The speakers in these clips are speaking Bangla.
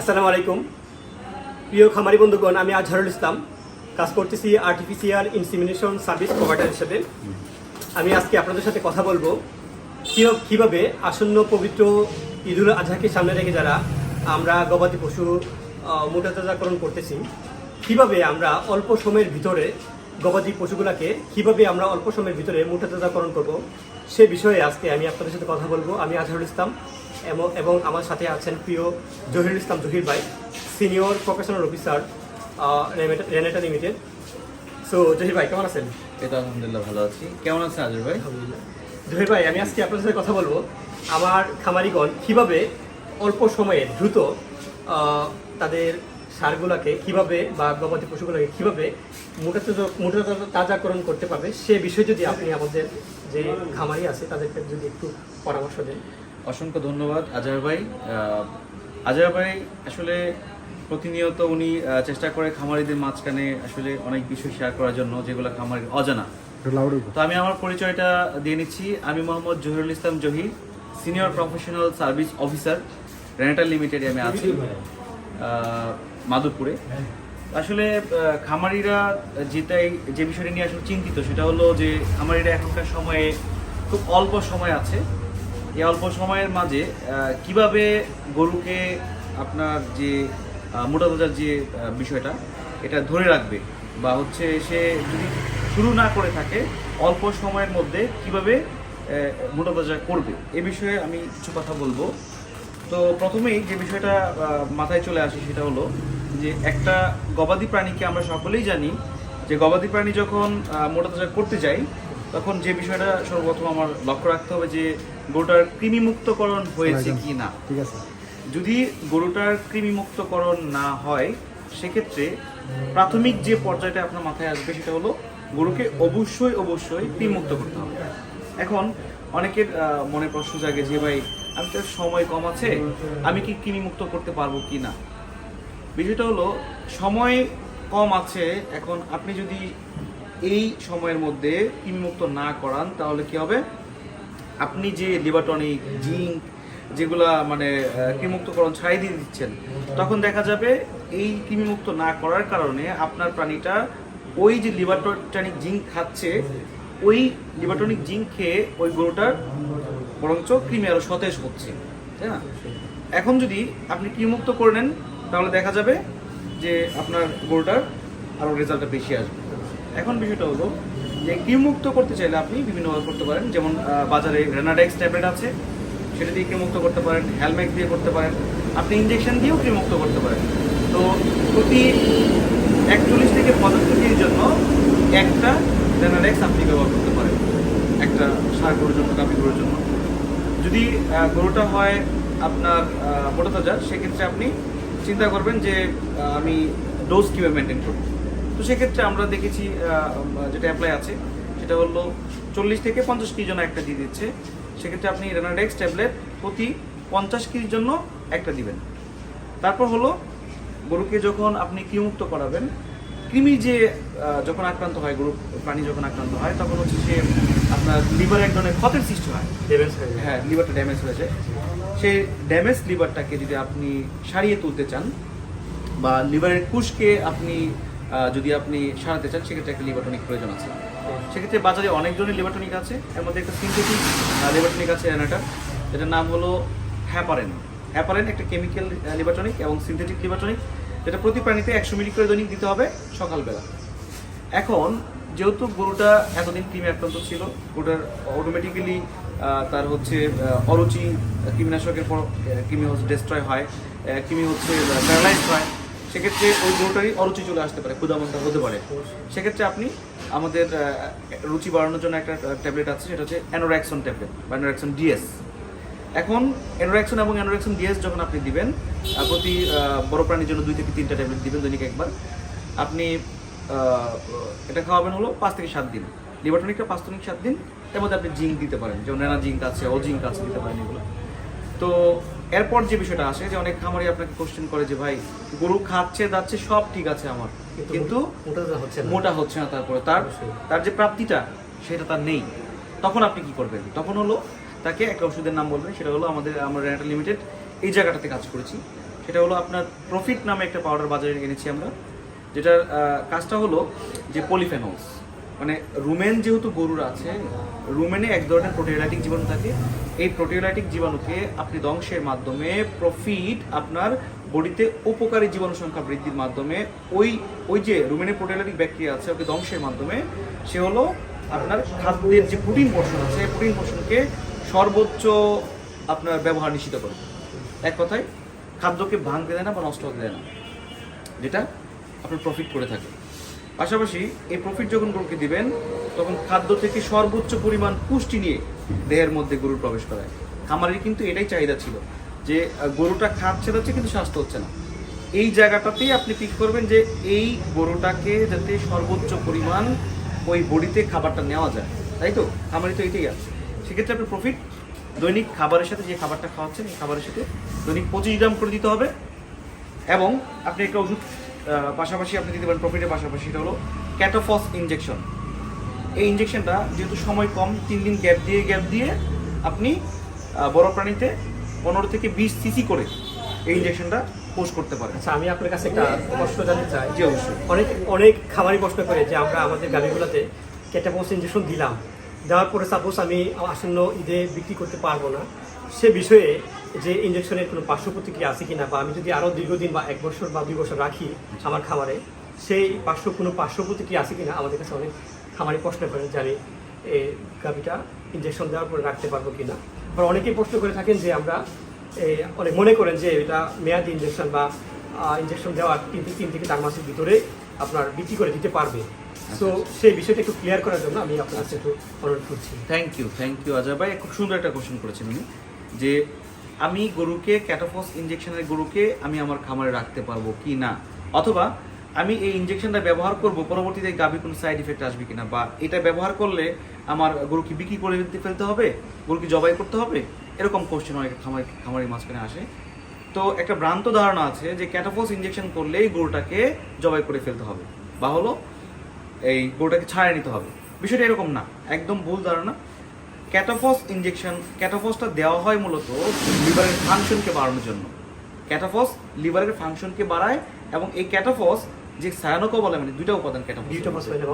আসসালামু আলাইকুম। প্রিয় খামারি বন্ধুগণ, আমি আজহারুল ইসলাম, কাজ করতেছি আর্টিফিশিয়াল ইনসিমিনেশন সার্ভিস প্রোভাইডার হিসেবে। আমি আজকে আপনাদের সাথে কথা বলব কীভাবে আসন্ন পবিত্র ঈদুল আজহাকে সামনে রেখে যারা আমরা গবাদি পশু মোটাতাজাকরণ করতেছি, কীভাবে আমরা অল্প সময়ের ভিতরে গবাদি পশুগুলাকে, কীভাবে আমরা অল্প সময়ের ভিতরে মোটাতাজাকরণ করব, সে বিষয়ে আজকে আমি আপনাদের সাথে কথা বলব। আমি আজহারুল ইসলাম এবং এবং আমার সাথে আছেন প্রিয় জহিরুল ইসলাম জহির ভাই senior professional officer Renata limited so Zahir ভাই কেমন আছেন? তো আলহামদুলিল্লাহ ভালো আছি। কেমন আছেন আজর ভাই? জহির ভাই আমি আজকে আপনার সাথে কথা বলব। আমার খামারিগণ কীভাবে অল্প সময়ে দ্রুত তাদের সারগুলোকে কীভাবে বা গবাদি পশুগুলোকে কীভাবে মোটা মোটা তাজাকরণ করতে পারবে সে বিষয়ে যদি আপনি আমাদের যে খামারি আছে তাদেরকে যদি একটু পরামর্শ দেন। অসংখ্য ধন্যবাদ আজহার ভাই। আহ, আজহার ভাই আসলে প্রতিনিয়ত উনি আহ, চেষ্টা করে খামারিদের মাঝখানে আসলে অনেক বিষয় শেয়ার করার জন্য যেগুলো খামারির অজানা। তো আমি আমার পরিচয়টা দিয়ে নিচ্ছি। আমি Mohammad Zahirul Islam Zahir senior professional service officer রেনেটাল লিমিটেডে আমি আছি আহ, মাধবপুরে। আসলে আহ, খামারিরা যেটাই যে বিষয়টা নিয়ে আসলে চিন্তিত সেটা হলো যে খামারিরা এখনকার সময়ে খুব অল্প সময় আছে। এই অল্প সময়ের মাঝে কীভাবে গরুকে আপনার যে মোটা তাজার যে বিষয়টা এটা ধরে রাখবে? বা হচ্ছে সে যদি শুরু না করে থাকে অল্প সময়ের মধ্যে কীভাবে আহ, মোটা তাজা করবে? এ বিষয়ে আমি কিছু কথা বলব। তো প্রথমেই যে বিষয়টা মাথায় চলে আসে সেটা হলো যে একটা গবাদি প্রাণীকে আমরা সকলেই জানি যে গবাদি প্রাণী যখন আহ, মোটা তাজা করতে যাই তখন যে বিষয়টা সর্বপ্রথম আমার লক্ষ্য রাখতে হবে যে গরুটার কৃমিমুক্তকরণ হয়েছে কি না ঠিক আছে। যদি গরুটার কৃমিমুক্তকরণ না হয় সেক্ষেত্রে প্রাথমিক যে পর্যায়টা আপনার মাথায় আসবে সেটা হলো গরুকে অবশ্যই অবশ্যই কৃমিমুক্ত করতে হবে। এখন অনেকের মনে প্রশ্ন জাগে যে ভাই আমি তো সময় কম আছে আমি কি কৃমিমুক্ত করতে পারব কি না বিষয়টা হলো সময় কম আছে এখন আপনি যদি এই সময়ের মধ্যে কৃমিমুক্ত না করান তাহলে কি হবে? আপনি যে লিভারটনিক জিঙ্ক যেগুলা মানে কৃমিমুক্তকরণ ছাড়াই দিয়ে দিচ্ছেন, তখন দেখা যাবে এই কৃমিমুক্ত না করার কারণে আপনার প্রাণীটা ওই যে লিভারটনিক জিঙ্ক খাচ্ছে, ওই লিভারটনিক জিঙ্ক খেয়ে ওই গরুটার বরঞ্চ কৃমি আরও সতেজ হচ্ছে, তাই না? এখন যদি আপনি কৃমিমুক্ত করে নেন, তাহলে দেখা যাবে যে আপনার গরুটার আরও রেজাল্টটা বেশি আসবে। এখন বিষয়টা হলো যে কৃমিমুক্ত করতে চাইলে আপনি বিভিন্নভাবে করতে পারেন। যেমন বাজারে রেনাডেক্স ট্যাবলেট আছে। সেটা দিয়ে কৃমিমুক্ত করতে পারেন হেলমেট দিয়ে করতে পারেন। আপনি ইঞ্জেকশন দিয়েও কৃমিমুক্ত করতে পারেন। তো প্রতি একচল্লিশ থেকে পঁচাত্তর জন্য একটা রেনাডেক্স আপনি ব্যবহার করতে পারেন। একটা সার গরুর জন্য গাভী গরুর জন্য। যদি গরুটা হয় আপনার মোটা তাজা, সেক্ষেত্রে আপনি চিন্তা করবেন যে আমি ডোজ কীভাবে মেনটেন করব। তো সেক্ষেত্রে আমরা দেখেছি যেটা অ্যাপ্লাই আছে সেটা হলো চল্লিশ থেকে পঞ্চাশ কেজির জন্য একটা দিয়ে দিচ্ছে। সেক্ষেত্রে আপনি রেনাডেক্স ট্যাবলেট প্রতি পঞ্চাশ কেজির জন্য একটা দিবেন। তারপর হলো গরুকে যখন আপনি কৃমিমুক্ত করাবেন কৃমি যে যখন আক্রান্ত হয় গরু প্রাণী যখন আক্রান্ত হয় তখন হচ্ছে সে আপনার লিভারে এক ধরনের ক্ষতের সৃষ্টি হয়। স্যার হ্যাঁ লিভারটা ড্যামেজ হয়ে যায়। সেই ড্যামেজ লিভারটাকে যদি আপনি সারিয়ে তুলতে চান বা লিভারের কুশকে আপনি যদি আপনি সারাতে চান, সেক্ষেত্রে একটা লিভারটনিক প্রয়োজন আছে। সেক্ষেত্রে বাজারে অনেক ধরনের লিভারটনিক আছে, এর মধ্যে একটা সিনথেটিক লিভারটনিক আছে এনাটা যেটার নাম হলো হ্যাপারেন। হ্যাপারেন একটা কেমিক্যাল লিভারটনিক এবং সিনথেটিক লিভারটনিক, যেটা প্রতি প্রাণীতে একশো মিলি করে দৈনিক দিতে হবে সকালবেলা। এখন, যেহেতু গরুটা এতদিন কৃমি আক্রান্ত ছিল, গরুটার অটোমেটিক্যালি তার হচ্ছে অরুচি কৃমিনাশকের পর কৃমি হচ্ছে ডেস্ট্রয় হয় কৃমি হচ্ছে প্যারালাইজ হয়। সেক্ষেত্রে ওই গরুটারই অরুচি চলে আসতে পারে ক্ষুদামন্দা হতে পারে। সেক্ষেত্রে আপনি আমাদের রুচি বাড়ানোর জন্য একটা ট্যাবলেট আছে, সেটা হচ্ছে অ্যানোরাক্সন ট্যাবলেট বা অ্যানোরাক্সন ডিএস। এখন অ্যানোরাক্সন এবং অ্যানোরাক্সন ডিএস যখন আপনি দিবেন প্রতি বড় প্রাণীর জন্য দুই থেকে তিনটা ট্যাবলেট দিবেন দৈনিক একবার। আপনি এটা খাওয়াবেন হলো পাঁচ থেকে সাত দিন। লিভারটনিকটা পাঁচ থেকে সাত দিন, এর মধ্যে আপনি জিঙ্ক দিতে পারেন, যেমন নানা জিঙ্ক আছে ও জিঙ্ক আছে, দিতে পারেন এগুলো। তো এরপর যে বিষয়টা আসে যে অনেক খামারি আপনাকে কোশ্চেন করে যে ভাই গরু খাচ্ছে দাচ্ছে সব ঠিক আছে আমার। কিন্তু মোটা হচ্ছে না। মোটা হচ্ছে না তারপরে। তার তার যে প্রাপ্তিটা সেটা তার নেই। তখন আপনি কি করবেন? তখন হলো তাকে একটা ওষুধের নাম বলবেন সেটা হলো আমাদের আমরা রেনাটা লিমিটেড এই জায়গাটাতে কাজ করেছি। সেটা হলো আপনার প্রফিট নামে একটা পাউডার বাজারে এনেছি আমরা যেটার কাজটা হলো যে পলিফেনলস মানে রুমেন যেহেতু গরুর আছে, রুমেনে এক ধরনের প্রোটিওলাইটিক জীবাণু থাকে। এই প্রোটিওলাইটিক জীবাণুকে আপনি ধ্বংসের মাধ্যমে প্রফিট আপনার বডিতে উপকারী জীবাণু সংখ্যা বৃদ্ধির মাধ্যমে ওই ওই যে রুমেনে প্রোটিওলাইটিক ব্যাকটেরিয়া আছে, ওকে ধ্বংসের মাধ্যমে সে হলো আপনার খাদ্যের যে প্রোটিন পোর্শন আছে প্রোটিন পোর্শনকে সর্বোচ্চ আপনার ব্যবহার নিশ্চিত করে। এক কথায়, খাদ্যকে ভাঙতে দেয় না বা নষ্ট হতে দেয় না, যেটা আপনার প্রফিট করে থাকে। পাশাপাশি এই প্রফিট যখন গরুকে দিবেন, তখন খাদ্য থেকে সর্বোচ্চ পরিমাণ পুষ্টি নিয়ে দেহের মধ্যে গরুর প্রবেশ করায়। খামারের কিন্তু এটাই চাহিদা ছিল, যে গরুটা খাচ্ছে যাচ্ছে কিন্তু স্বাস্থ্য হচ্ছে না। এই জায়গাটাতেই আপনি পিক করবেন যে, এই গরুটাকে যাতে সর্বোচ্চ পরিমাণ ওই বডিতে খাবারটা নেওয়া যায়। তাই তো? খামারি তো এটাই আছে। সেক্ষেত্রে আপনার প্রফিট দৈনিক খাবারের সাথে যে খাবারটা খাওয়াচ্ছেন, এই খাবারের সাথে দৈনিক পঁচিশ গ্রাম করে দিতে হবে। এবং আপনি একটা ওষুধ পাশাপাশি আপনি দিতে পারেন প্রফিটের পাশাপাশি। এটা হলো ক্যাটোফস ইনজেকশন এই ইনজেকশনটা যেহেতু সময় কম তিন দিন গ্যাপ দিয়ে গ্যাপ দিয়ে আপনি বড় প্রাণীতে পনেরো থেকে বিশ সিসি করে এই ইনজেকশনটা পোস্ট করতে পারেন। আচ্ছা আমি আপনার কাছে একটা প্রশ্ন জানতে চাই। জি অবশ্যই। অনেক অনেক খামারি প্রশ্ন করে যে আমরা আমাদের গাড়িগুলোতে ক্যাটাপোস ইঞ্জেকশন দিলাম। দেওয়ার পরে সাপোজ আমি আসন্ন ঈদে বিক্রি করতে পারব না। সে বিষয়ে যে ইঞ্জেকশনের কোনো পার্শ্ব প্রতিক্রিয়া আছে কিনা বা আমি যদি আরও দীর্ঘদিন বা এক বছর বা দুই বছর রাখি আমার খামারে সেই পার্শ্ব কোনো পার্শ্ব প্রতিক্রিয়া আছে কিনা আমাদের কাছে অনেক খামারি প্রশ্ন করেন যে আমি এই গাভিটা ইঞ্জেকশন দেওয়ার পরে রাখতে পারব কিনা। আবার অনেকেই প্রশ্ন করে থাকেন যে আমরা অনেক মনে করেন যে এটা মেয়াদি ইঞ্জেকশন বা ইঞ্জেকশন দেওয়ার তিন তিন থেকে চার মাসের ভিতরে আপনার বিক্রি করে দিতে পারবে। সো সেই বিষয়টা একটু ক্লিয়ার করার জন্য আমি আপনার কাছে একটু অনুরোধ করছি। Thank you thank you Ajay ভাই। খুব সুন্দর একটা কোশ্চেন করেছেন উনি। যে আমি গরুকে ক্যাটাফস ইনজেকশনের গরুকে আমি আমার খামারে রাখতে পারব কি না? অথবা আমি এই ইনজেকশনটা ব্যবহার করব, পরবর্তীতে গাভী কোনো সাইড ইফেক্ট আসবে কিনা? বা এটা ব্যবহার করলে আমার গরুকে বিক্রি করে দিতে ফেলতে হবে? গরুকে জবাই করতে হবে? এরকম কোশ্চেন অনেক খামার খামারি মাঝখানে আসে। তো একটা ভ্রান্ত ধারণা আছে যে ক্যাটাফস ইনজেকশন করলেই গরুটাকে জবাই করে ফেলতে হবে। বা হলো এই গরুটাকে ছাড়িয়ে নিতে হবে। বিষয়টা এরকম না। একদম ভুল ধারণা। ক্যাটাফস ইনজেকশন ক্যাটাফসটা দেওয়া হয় মূলত লিভারের ফাংশনকে বাড়ানোর জন্য। ক্যাটাফস লিভারের ফাংশনকে বাড়ায় এবং এই ক্যাটাফস যে সায়ানোকোবলে মানে দুইটা উপাদান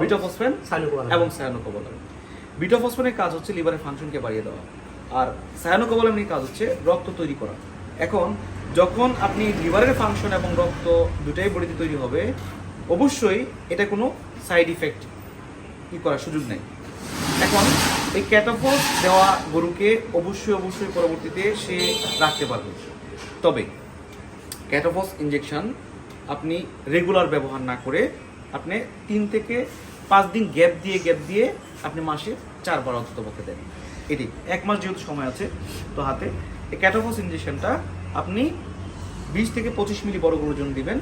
বিটোফসফেন। এবং সায়ানোকোবলে বিটোফসফেনের কাজ হচ্ছে লিভারের ফাংশনকে বাড়িয়ে দেওয়া। আর সায়ানোকোবলামিনের কাজ হচ্ছে রক্ত তৈরি করা। এখন যখন আপনি লিভারের ফাংশন এবং রক্ত দুটাই বডিতে তৈরি হবে অবশ্যই এটা কোনো সাইড ইফেক্ট কি করার সুযোগ নেই। এখন এই ক্যাটাফস দেওয়া গরুকে অবশ্যই অবশ্যই পরবর্তীতে সে রাখতে পারবে। তবে ক্যাটাফস ইনজেকশন আপনি রেগুলার ব্যবহার না করে আপনি তিন থেকে পাঁচ দিন গ্যাপ দিয়ে গ্যাপ দিয়ে আপনি মাসে চারবার অন্তত পক্ষে দেন। এটি এক মাস যেহেতু সময় আছে, তো হাতে এই ক্যাটাফস ইনজেকশনটা আপনি বিশ থেকে পঁচিশ মিলি বড় গরুর জন্য দিবেন,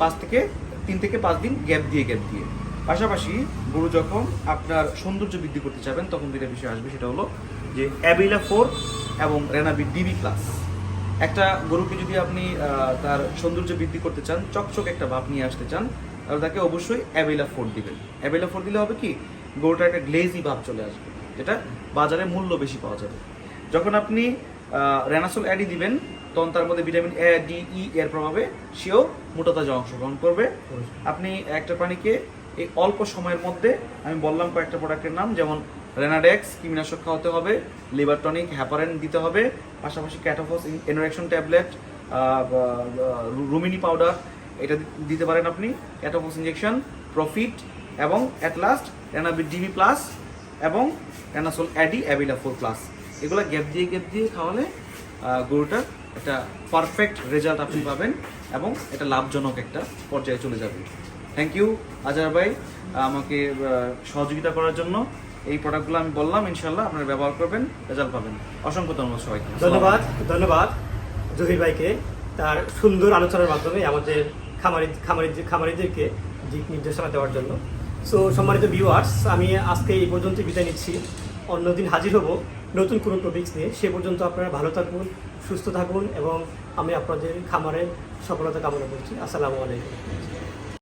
পাঁচ থেকে তিন থেকে পাঁচ দিন গ্যাপ দিয়ে গ্যাপ দিয়ে। পাশাপাশি গরু যখন আপনার সৌন্দর্য বৃদ্ধি করতে চাবেন তখন দুইটা বিষয় আসবে সেটা হলো যে অ্যাবিলা ফোর এবং রেনাবি ডিবি প্লাস একটা গরুকে যদি আপনি তার সৌন্দর্য বৃদ্ধি করতে চান চকচক একটা ভাব নিয়ে আসতে চান তাহলে তাকে অবশ্যই অ্যাবেলা ফোর দিবেন। অ্যাবেলা ফোর দিলে হবে কি? গরুটার একটা গ্লেজি ভাব চলে আসবে যেটা বাজারে মূল্য বেশি পাওয়া যাবে। যখন আপনি রেনাসোল অ্যাডি দিবেন তখন তার মধ্যে ভিটামিন এ ডি ই এর প্রভাবে সেও মোটাতাজা অংশগ্রহণ করবে। আপনি একটা প্রাণীকে এই অল্প সময়ের মধ্যে আমি বললাম কয়েকটা প্রোডাক্টের নাম, যেমন রেনাডেক্স কীটনাশক খাওয়াতে হবে, লিভার টনিক হ্যাপারেন দিতে হবে, পাশাপাশি ক্যাটোফস এনোরেকশন ট্যাবলেট রুমিনি পাউডার, এটা দিতে পারেন আপনি ক্যাটোফস ইঞ্জেকশন প্রফিট এবং at last Renabit DB plus এবং রেনাসোল অ্যাডি অ্যাবিলা ফোর প্লাস এগুলো গ্যাপ দিয়ে গ্যাপ দিয়ে খাওয়ালে গরুটার একটা পারফেক্ট রেজাল্ট আপনি পাবেন এবং এটা লাভজনক একটা পর্যায়ে চলে যাবে। থ্যাংক ইউ আজার ভাই, আমাকে সহযোগিতা করার জন্য এই প্রোডাক্টগুলো আমি বললাম ইনশাল্লাহ আপনারা ব্যবহার করবেন, রেজাল্ট পাবেন। অসংখ্য ধন্যবাদ সবাইকে। ধন্যবাদ ধন্যবাদ জহির ভাইকে, তার সুন্দর আলোচনার মাধ্যমে আমাদের খামারি খামারি, খামারিদেরকে দিক নির্দেশনা দেওয়ার জন্য। সো সম্মানিত ভিউয়ার্স আমি আজকে এই পর্যন্ত বিদায় নিচ্ছি। অন্যদিন হাজির হব নতুন কোনো টপিক্স নিয়ে। সে পর্যন্ত আপনারা ভালো থাকুন, সুস্থ থাকুন এবং আমি আপনাদের খামারের সফলতা কামনা করছি। আসসালামু আলাইকুম।